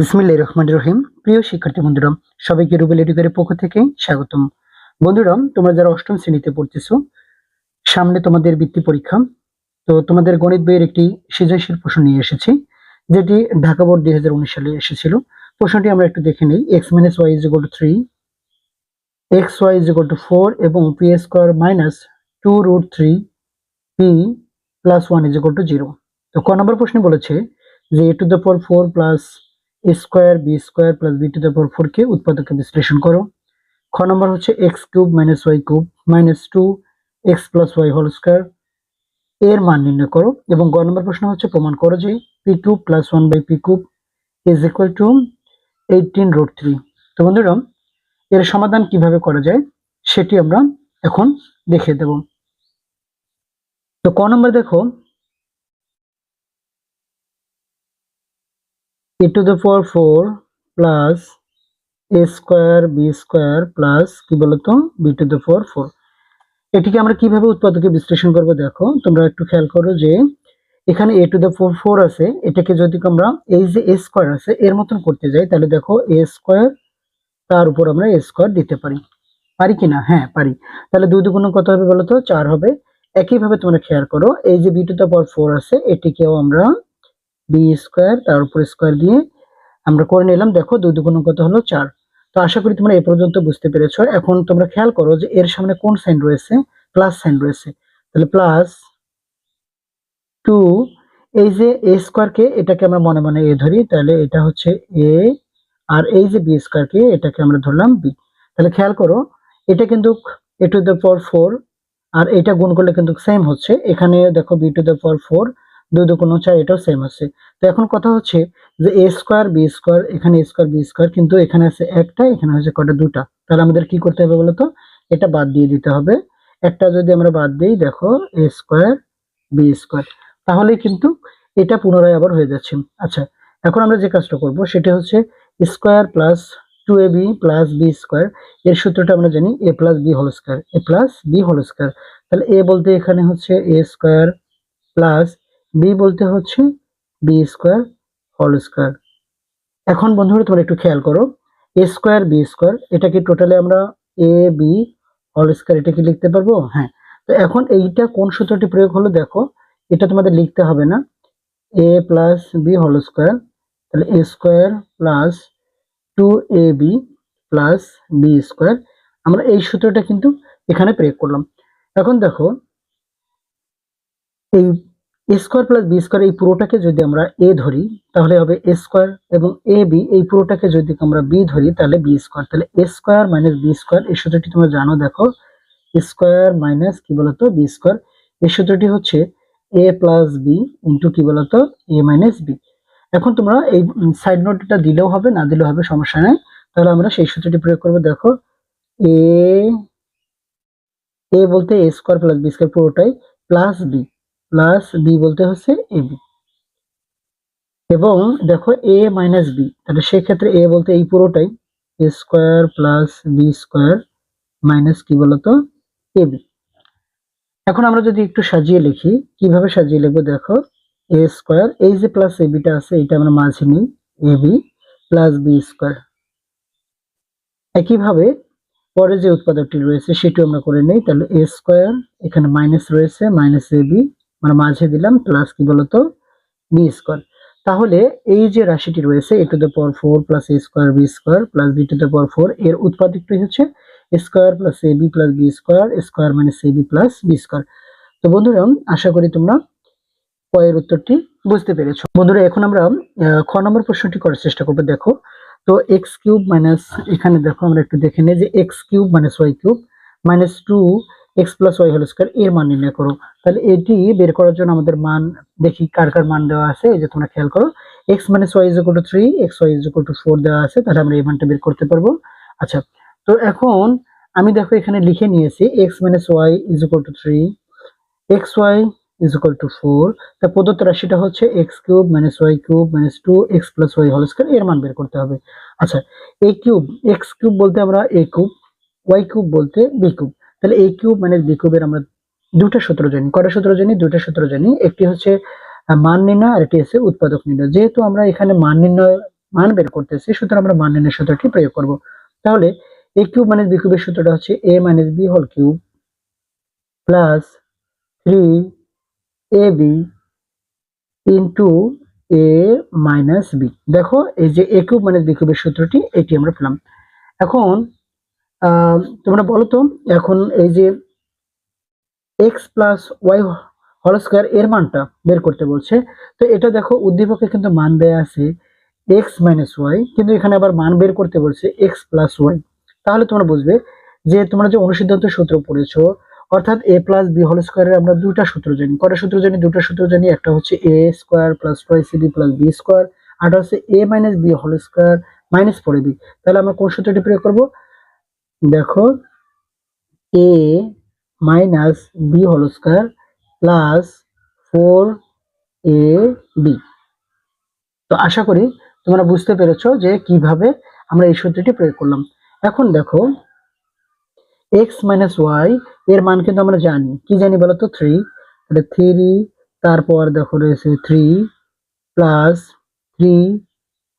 বিসমিল্লাহ রহমান রহিম। প্রিয় শিক্ষার্থী বন্ধুরা, সবাইকে রুবেল এডুকের পক্ষ থেকে স্বাগতম। বন্ধুরা, তোমরা যারা অষ্টম শ্রেণীতে পড়তেছো, সামনে তোমাদের বৃত্তি পরীক্ষা। তো তোমাদের গণিত বইয়ের একটি সৃজনশীল প্রশ্ন নিয়ে এসেছি, যেটি ঢাকা বোর্ড দুই হাজার উনিশ সালে এসেছিল। প্রশ্নটি আমরা একটু দেখে নিই। X minus Y is equal to three X Y is equal to four এবং P square minus two root three P plus one is equal to zero তো ক নম্বর প্রশ্নে বলেছে যে A to the power four plus square, B square plus B to the power four কে উৎপাদকে বিশ্লেষণ করো। খ নম্বর হচ্ছে X cube minus Y cube minus two X plus Y whole square এর মান নির্ণয় করো এবং গ নম্বর প্রশ্ন হচ্ছে প্রমাণ করো যে P cube plus one by P cube is equal to eighteen root three তো বন্ধুরা, এর সমাধান কীভাবে করা যায় সেটি আমরা এখন দেখে দেব। তো ক নম্বর দেখো e to the power 4 plus a square, B square plus কি বলতো? b to the power 4 এটিকে আমরা কীভাবে উৎপাদকে বিশ্লেষণ করব দেখো, তোমরা একটু খেয়াল করো যে এখানে a to the power 4 আছে, এটাকে যদি আমরা এই যে a স্কোয়ার আছে, এর মতন করতে যাই, তাহলে দেখো a স্কোয়ার, তার উপর আমরা a স্কোয়ার দিতে পারি। পারি কি না? হ্যাঁ পারি। তাহলে দুই দুগুণ কত হবে বলো তো চার হবে। একইভাবে তোমরা খেয়াল করো, এই যে b to the power 4 আছে, এটিকেও আমরা বি স্কোয়ার তার উপর স্কোয়ার দিয়ে আমরা করে নিলাম, দেখো দুই দুগুণ কত হলো চার। তো আশা করি তোমরা এ পর্যন্ত বুঝতে পেরেছ। এখন তোমরা খেয়াল করো যে এর সামনে কোন সাইন রয়েছে? প্লাস সাইন রয়েছে। তাহলে প্লাস টু এই যে এ স্কোয়ারকে এটাকে আমরা মনে মনে এ ধরি, তাহলে এটা হচ্ছে এ আর এই যে বি স্কোয়ারকে এটাকে আমরা ধরলাম বি তাহলে খেয়াল করো, এটা কিন্তু A to the power four আর এটা গুণ করলে কিন্তু সেম হচ্ছে। এখানে দেখো B to the power four দুই দুগুণ চার এটাও সেম আছে। তো এখন কথা হচ্ছে যে এ স্কোয়ার বি স্কোয়ার এখানে স্কোয়ার বি স্কোয়ার কিন্তু এখানে আছে একটা, এখানে হচ্ছে কটা দুটা। তাহলে আমাদের কি করতে হবে বলতো? এটা বাদ দিয়ে দিতে হবে। একটা যদি আমরা বাদ দিই, দেখো এ স্কোয়ার বি স্কোয়ার তাহলে কিন্তু এটা পুনরায় আবার হয়ে যাচ্ছে। আচ্ছা এখন আমরা যে কাজটা করব, সেটা হচ্ছে square plus two A B plus B square এর সূত্রটা আমরা জানি A plus B whole square A plus B whole square তাহলে এ বলতে এখানে হচ্ছে এ স্কোয়ার প্লাস বি বলতে হচ্ছে বি স্কোয়ার হোল স্কোয়ার এখন বন্ধুরা তোমরা একটু খেয়াল করো এ স্কোয়ার বি স্কোয়ার এটাকে টোটালি আমরা এ বি হোল স্কোয়ার এটা কি লিখতে পারব? হ্যাঁ। তো এখন এইটা কোন সূত্রটি প্রয়োগ হলো দেখো, এটা তোমাদের লিখতে হবে না। A plus B whole square তাহলে A square plus two A B plus B square আমরা এই সূত্রটা কিন্তু এখানে প্রয়োগ করলাম। এখন দেখো, এই স্কোয়ার প্লাস বি স্কোয়ার এই পুরোটাকে যদি আমরা এ ধরি, তাহলে হবে এ স্কোয়ার এবং এ বি, এই পুরোটাকে যদি আমরা বি ধরি, তাহলে বি স্কোয়ার। তাহলে A square minus B square, এই সূত্রটি তোমরা জানো, দেখো স্কোয়ার মাইনাস কি বলতো? B square. এই সূত্রটি হচ্ছে এ প্লাস বি ইন্টু কি বলতো? A minus B. এখন তোমরা এই সাইড নোটটা দিলেও হবে, না দিলেও হবে, সমস্যা নেই। তাহলে আমরা সেই সূত্রটি প্রয়োগ করব, দেখো, এ এ বলতে A square plus B square পুরোটাই প্লাস বি। প্লাস বি বলতে হচ্ছে এ বি এবং দেখো এ মাইনাস বি তাহলে সেক্ষেত্রে এ বলতে এই পুরোটাই A square plus B square minus কি বলতো? এ বি এখন আমরা যদি একটু সাজিয়ে লিখি, কীভাবে সাজিয়ে লিখব দেখো? এ স্কোয়ার এই যে প্লাস এ বিটা আছে, এটা আমরা মাঝে নিই A B plus B square একইভাবে পরে যে উৎপাদকটি রয়েছে, সেটিও আমরা করে নিই, তাহলে এ স্কোয়ার এখানে মাইনাস রয়েছে মাইনাস এ বি মানে মাঝে দিলাম প্লাস কি বলতো? বি স্কোয়ার তাহলে এই যে রাশিটি রয়েছে A to the power four plus A square B square plus B to the power four এর উৎপাদকটি হচ্ছে square plus A B plus B square square minus A B plus B square তো বন্ধুরা, আশা করি তোমরা কয়ের উত্তরটি বুঝতে পেরেছ। বন্ধুরা, এখন আমরা খ নম্বর প্রশ্নটি করার চেষ্টা করব, দেখো। তো এক্স কিউব মাইনাস এখানে দেখো, আমরা একটু দেখে নিই যে X cube minus Y cube minus two X plus Y whole square এর মান নির্ণয় করো। তাহলে এটি বের করার জন্য আমাদের মান দেখি, কার কার মান দেওয়া আছে, এই যে তোমরা খেয়াল করো। X minus Y is to three X Y is to four দেওয়া আছে, তাহলে আমরা এই মানটা বের করতে পারব। আচ্ছা তো এখন আমি দেখো এখানে লিখে নিয়েছি X minus Y is to three X Y is to four তা প্রদত্ত রাশিটা হচ্ছে X cube minus Y cube minus two X plus Y whole square এর মান বের করতে হবে। আচ্ছা এ কিউব এক্স কিউব বলতে আমরা এ কিউব ওয়াই কিউব বলতে বি কিউব তাহলে এ কিউব মাইনাস বি কিউবের আমরা দুটা সূত্র জানি। কটা সূত্র জানি? দুটা সূত্র জানি। একটি হচ্ছে মান নির্ণয়, আর একটি হচ্ছে উৎপাদক নির্ণয়। যেহেতু আমরা এখানে মান নির্ণয়, মান বের করতেছি, সুতরাং আমরা মান নির্ণয় সূত্রটি প্রয়োগ করব। তাহলে এ কিউব মাইনাস বি কিউবের সূত্রটা হচ্ছে A minus B whole cube plus three A B into A minus B দেখো, এই যে এ কিউব মাইনাস বি কিউবের সূত্রটি, এটি আমরা পেলাম। এখন তোমরা বলো তো, এখন এই যে X plus Y whole square এর মানটা বের করতে বলছে, তো এটা দেখো উদ্দীপকে কিন্তু মান দেয়া আছে এক্স মাইনাস ওয়াই কিন্তু এখানে আবার মান বের করতে বলছে এক্স প্লাস ওয়াই তাহলে তোমরা বুঝবে যে তোমরা যে অনুসিদ্ধান্ত সূত্র পড়েছো, অর্থাৎ এ প্লাস বি হোল স্কোয়ারের আমরা দুটা সূত্র জানি। কটা সূত্র জানি? দুটা সূত্র জানি, একটা হচ্ছে A square plus two C B plus B square আর হচ্ছে A minus B whole square minus four B তাহলে আমরা কোন সূত্রটি প্রয়োগ করব? দেখো A minus B whole square plus four A B তো আশা করি তোমরা বুঝতে পেরেছ যে কীভাবে আমরা এই সূত্রটি প্রয়োগ করলাম। এখন দেখো এক্স মাইনাস ওয়াই এর মান কিন্তু আমরা জানি। কি জানি বলো তো থ্রি তাহলে থ্রি তারপর দেখো রয়েছে three plus three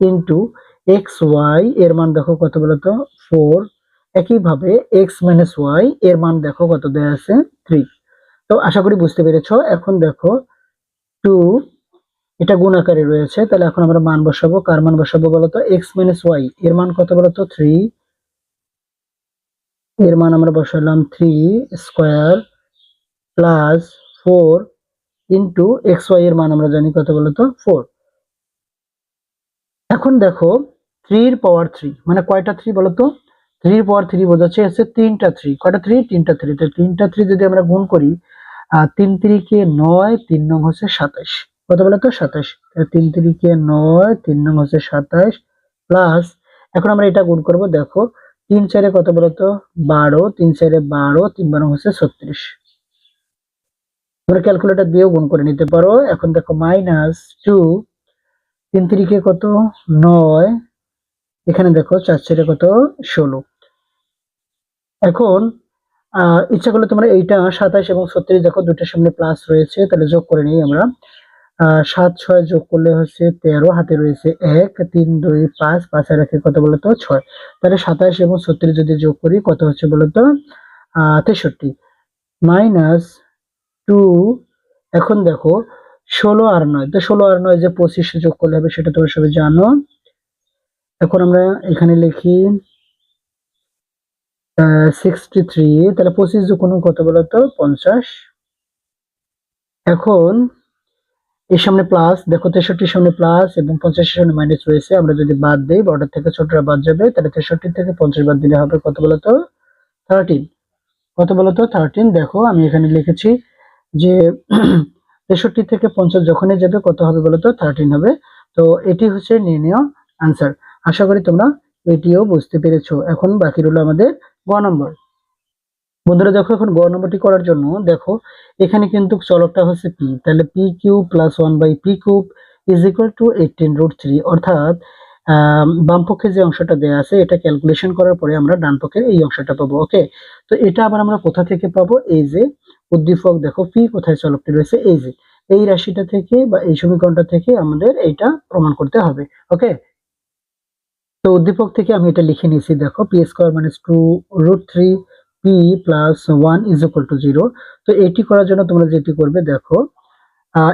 into X Y এর মান দেখো কত বলো তো ফোর একইভাবে এক্স মাইনাস ওয়াই এর মান দেখো কত দেয়া আছে? থ্রি তো আশা করি বুঝতে পেরেছ। এখন দেখো টু এটা গুণ আকারে রয়েছে। তাহলে এখন আমরা মান বসাবো। কার মান বসাবো বলতো এক্স মাইনাস ওয়াই এর মান কত বলতো থ্রি এর মান আমরা বসালাম three square plus four into X Y এর মান আমরা জানি কত বলতো ফোর এখন দেখো থ্রির পাওয়ার থ্রি মানে কয়টা থ্রি বলতো থ্রির পাওয়ার থ্রি বোঝাচ্ছে হচ্ছে তিনটা থ্রি কয়টা থ্রি তিনটা থ্রি তো তিনটা থ্রি যদি আমরা গুণ করি তিন তিরিকে নয়, তিন নং হচ্ছে সাতাশ। কত বলতো সাতাশ। তিন তিরিকে নয়, তিন নং হচ্ছে সাতাশ প্লাস এখন আমরা এটা গুণ করব, দেখো, তিন চারে কত বলতো বারো। তিন চারে বারো, তিন বারো হচ্ছে ছত্রিশ। তোমরা ক্যালকুলেটর দিয়েও গুণ করে নিতে পারো। এখন দেখো মাইনাস টু তিন তিরিকে কত? নয়। এখানে দেখো চার চারে কত? ষোলো। এখন ইচ্ছা করলে তোমরা এইটা সাতাশ এবং ছত্রিশ দেখো দুটোর সামনে প্লাস রয়েছে, তাহলে যোগ করে নিই আমরা। সাত, ছয় যোগ করলে হচ্ছে তেরো, হাতে রয়েছে এক, তিন, দুই, পাঁচ পাঁচ আর একে কত বলতো? ছয়। তাহলে সাতাশ এবং ছত্রিশ যদি যোগ করি, কত হচ্ছে বলতো? তেষট্টি। মাইনাস টু, এখন দেখো, ষোলো আর নয়। তো ষোলো আর নয় যে পঁচিশে যোগ করলে হবে, সেটা তোমরা সবাই জানো। এখন আমরা এখানে লিখি সিক্সটি থ্রি তাহলে পঁচিশ করুন কত বলতো পঞ্চাশ। এখন, এর সামনে প্লাস দেখো তেষট্টির সামনে প্লাস এবং পঞ্চাশের সামনে মাইনাস রয়েছে। আমরা যদি বাদ দিই বর্ডার থেকে ছোটরা বাদ যাবে, তাহলে তেষট্টি থেকে পঞ্চাশ বাদ দিলে হবে কত বলতো থার্টিন কত বলতো থার্টিন দেখো, আমি এখানে লিখেছি যে তেষট্টি থেকে পঞ্চাশ যখনই যাবে, কত হবে বলতো থার্টিন হবে। তো এটি হচ্ছে নির্ণয় আনসার আশা করি তোমরা এটিও বুঝতে পেরেছ। এখন বাকি রইল আমাদের গ নম্বর। বন্ধুরা দেখো এখন গ নম্বরটি করার জন্য দেখো এখানে কিন্তু চলকটা হচ্ছে পি তাহলে P cube plus one by P cube is equal to eighteen root three অর্থাৎ আহ, বাম পক্ষে যে অংশটা দেওয়া আছে এটা ক্যালকুলেশন করার পরে আমরা ডান পক্ষের এই অংশটা পাবো ওকে তো এটা আবার আমরা কোথা থেকে পাবো? এই যে উদ্দীপক দেখো পি কোথায় চলকটি রয়েছে? এই যে এই রাশিটা থেকে বা এই সমীকরণটা থেকে আমাদের এইটা প্রমাণ করতে হবে ওকে তো উদ্দীপক থেকে আমি এটা লিখে নিয়েছি, দেখো P square minus two root three P plus one is equal to zero তো এটি করার জন্য তোমরা যেটি করবে, দেখো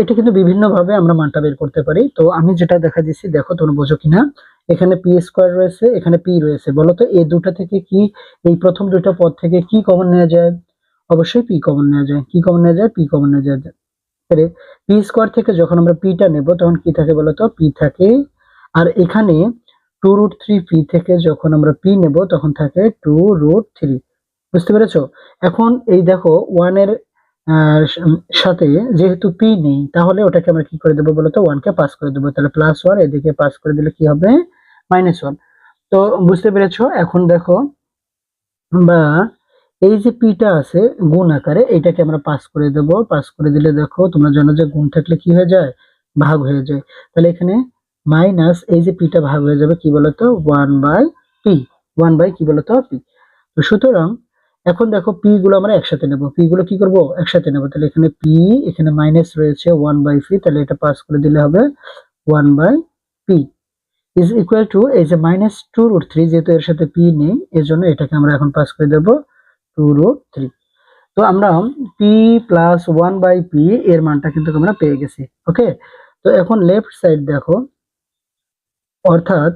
এটা কিন্তু বিভিন্ন ভাবে আমরা মানটা বের করতে পারি। তো আমি যেটা দেখা দিচ্ছি দেখো, তোমরা বোঝো কিনা, এখানে পি স্কোয়ার রয়েছে, এখানে পি রয়েছে। বলো তো, এই দুটো থেকে কি, এই প্রথম দুটো পদ থেকে কি কমন নেওয়া যায়? অবশ্যই পি কমন নেওয়া যায়। কি কমন নেওয়া যায়? পি কমন নেওয়া যায়। পি স্কোয়ার থেকে যখন আমরা পিটা নেব, তখন কি থাকে বলতো পি থাকে, আর এখানে টু রুট থ্রি পি থেকে যখন আমরা পি নেব, তখন থাকে টু রুট থ্রি বুঝতে পেরেছ? এখন এই দেখো ওয়ানের সাথে যেহেতু পি নেই, তাহলে ওটাকে আমরা কি করে দেবো বলতো? ওয়ানকে পাস করে দেবো। তাহলে প্লাস ওয়ান এদিকে পাস করে দিলে কি হবে? মাইনাস ওয়ান তো বুঝতে পেরেছ? এখন দেখো, বা এই যে পিটা আছে গুণ আকারে, এটাকে আমরা পাস করে দেব। পাস করে দিলে দেখো, তোমরা জানো যে গুণ থাকলে কি হয়ে যায়? ভাগ হয়ে যায়। তাহলে এখানে মাইনাস এই যে পিটা ভাগ হয়ে যাবে কি বলতো? One by P. One by কি বলতো? পি। তো সুতরাং এখন দেখো পি গুলো আমরা একসাথে নেব। পি গুলো কি করব? একসাথে নেব। তাহলে এখানে পি, এখানে মাইনাস রয়েছে ওয়ান বাই পি। তাহলে এটা পাস করে দিলে হবে one by P. Is equal to এই যে মাইনাস টু রুট থ্রি যেহেতু এর সাথে পি নেই এর জন্য এটাকে আমরা এখন পাস করে দেবো টু রুট থ্রি। তো আমরা P plus one by P এর মানটা কিন্তু আমরা পেয়ে গেছি। ওকে? তো এখন লেফট সাইড দেখো। অর্থাৎ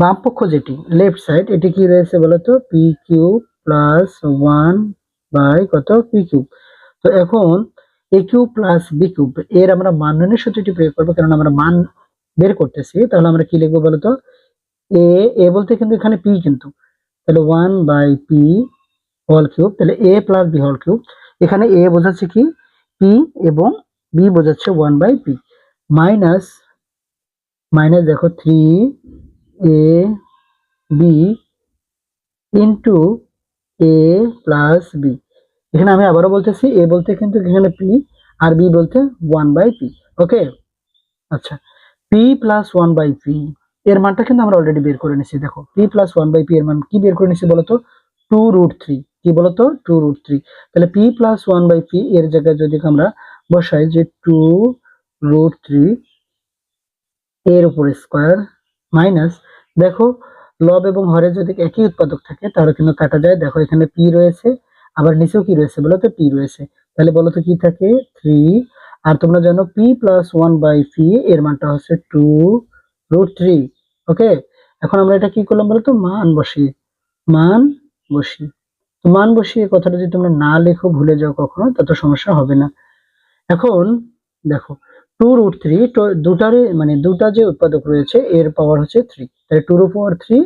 বাম পক্ষ যেটি লেফট সাইড এটি কি রয়েছে বলতো? P cube plus one by কত? পি কিউব তো এখন A cube plus B cube এর আমরা মান নির্ণয় সূত্রটি প্রয়োগ করব, কারণ আমরা মান বের করতেছি, তাহলে আমরা কি লিখব বলতো? এ এ বলতে কিন্তু এখানে পি কিন্তু। তাহলে one by P whole cube তাহলে A plus B whole cube এখানে এ বোঝাচ্ছে কি? পি এবং বি বোঝাচ্ছে one by P minus minus দেখো three A B into A plus B এখানে আমি আবারও বলতেছি এ বলতে কিন্তু এখানে পি আর বি বলতে ওয়ান বাই পি ওকে আচ্ছা P plus one by P এর মানটা কিন্তু আমরা অলরেডি বের করে নিছি দেখো P plus one by P এর মান কি বের করে নিছি বলতো টু রুট থ্রি কি বলতো টু রুট থ্রি তাহলে P plus one by P এর জায়গায় যদি আমরা বসাই যে টু রুট থ্রি এর উপর স্কোয়ার মাইনাস দেখো লব এবং হরে যদি একই উৎপাদক থাকে, তাহলে কিন্তু কাটা যায়। দেখো এখানে পি রয়েছে, আবার নিচেও কি রয়েছে বলো তো? পি রয়েছে। তাহলে বলো তো কি থাকে? থ্রি আর তোমরা জানো P plus one by P এর মানটা হচ্ছে টু রুট থ্রি ওকে এখন আমরা এটা কি করলাম বলো তো? মান বসিয়ে মান বসিয়ে। তো মান বসিয়ে কথাটা যদি তোমরা না লেখো, ভুলে যাও কখনো, তত সমস্যা হবে না। এখন দেখো টু রুট থ্রি দুটারে মানে দুটা যে উৎপাদক রয়েছে, এর পাওয়ার হচ্ছে থ্রি তাই টুর পাওয়ার থ্রি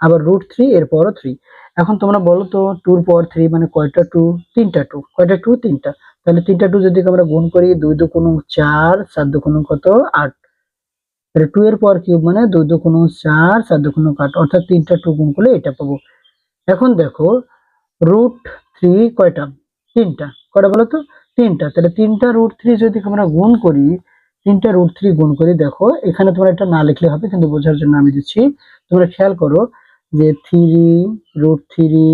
আবার রুট থ্রি এর পাওয়ারও থ্রি এখন তোমরা বলো তো টুর পাওয়ার থ্রি মানে কয়টা টু তিনটা টু কয়টা টু তিনটা। তাহলে তিনটা টু যদি আমরা গুণ করি, দুই দু কোনো চার চার দু কোনো কত? আট। তাহলে টু এর পাওয়ার কিউব মানে দুই দু কোনো চার চার দু কোনো আট। অর্থাৎ তিনটা টু গুণ করলে এটা পাবো। এখন দেখো রুট থ্রি কয়টা? তিনটা। কয়টা বলো তো? তিনটা। তাহলে তিনটা রুট থ্রি যদি আমরা গুণ করি তিনটা রুট থ্রি গুণ করি দেখো। এখানে তোমরা এটা না লিখলে হবে, কিন্তু বোঝার জন্য আমি দিচ্ছি। তোমরা খেয়াল করো যে three root three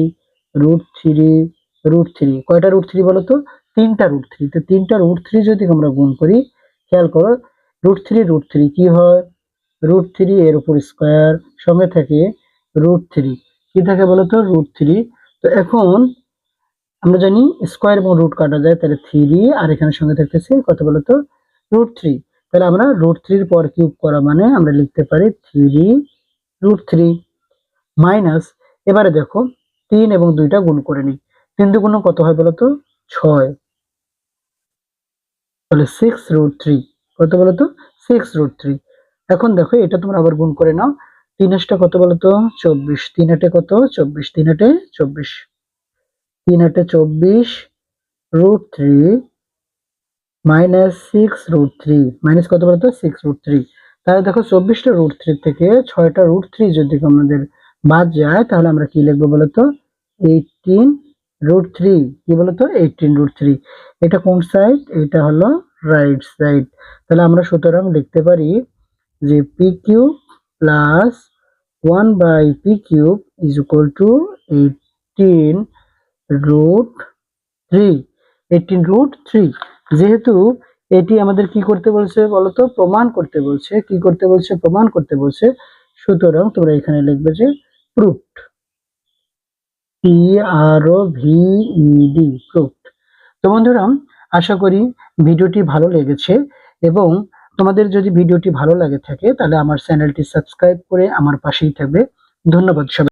root three root three কয়টা রুট থ্রি বলো তো? তিনটা রুট থ্রি তো তিনটা রুট থ্রি যদি আমরা গুণ করি, খেয়াল করো রুট থ্রি রুট থ্রি কি হয়? রুট থ্রি এর উপর স্কোয়ার সঙ্গে থাকে রুট থ্রি কি থাকে বলো তো? রুট থ্রি তো এখন আমরা জানি স্কোয়ার এবং রুট কাটা যায়, তাহলে থ্রি আর এখানে সঙ্গে থাকতেছে কত বলতো রুট থ্রি তাহলে আমরা রুট থ্রির পর কিউব করা মানে আমরা লিখতে পারি থ্রি রুট থ্রি মাইনাস এবারে দেখো তিন এবং দুইটা গুণ করে নিই। তিন দুগুণ কত হয় বলতো ছয়। তাহলে সিক্স রুট থ্রি কত বলতো সিক্স রুট থ্রি এখন দেখো এটা তোমরা আবার গুণ করে নাও। তিন আটটা কত বলতো চব্বিশ। তিন আটে কত? চব্বিশ। তিন আটে চব্বিশ। তিন আটে চব্বিশ। Root three minus six root three minus কত বলতো? সিক্স রুট থ্রি তাহলে দেখো চব্বিশটা রুট থ্রি থেকে ছয়টা রুট থ্রি যদি আমাদের বাদ যায়, তাহলে আমরা কি লিখব বলতো? এইটিন রুট থ্রি কি বলতো? এইটিন রুট থ্রি এটা কোন সাইড এটা হলো রাইট সাইড তাহলে আমরা সুতরাং লিখতে পারি যে P cube plus one by P cube is equal to eighteen root three eighteen root three যেহেতু এটি আমাদের কি করতে বলছে বলতো? প্রমাণ করতে বলছে। কি করতে বলছে? প্রমাণ করতে বলছে। সুতরাং তোমরা এখানে লিখবে যে proved P R O V D proved তো বন্ধুরা, আশা করি ভিডিওটি ভালো লেগেছে এবং তোমাদের যদি ভিডিওটি ভালো লাগে থাকে, তাহলে আমার চ্যানেলটি সাবস্ক্রাইব করে আমার পাশেই থাকবে। ধন্যবাদ সবাই।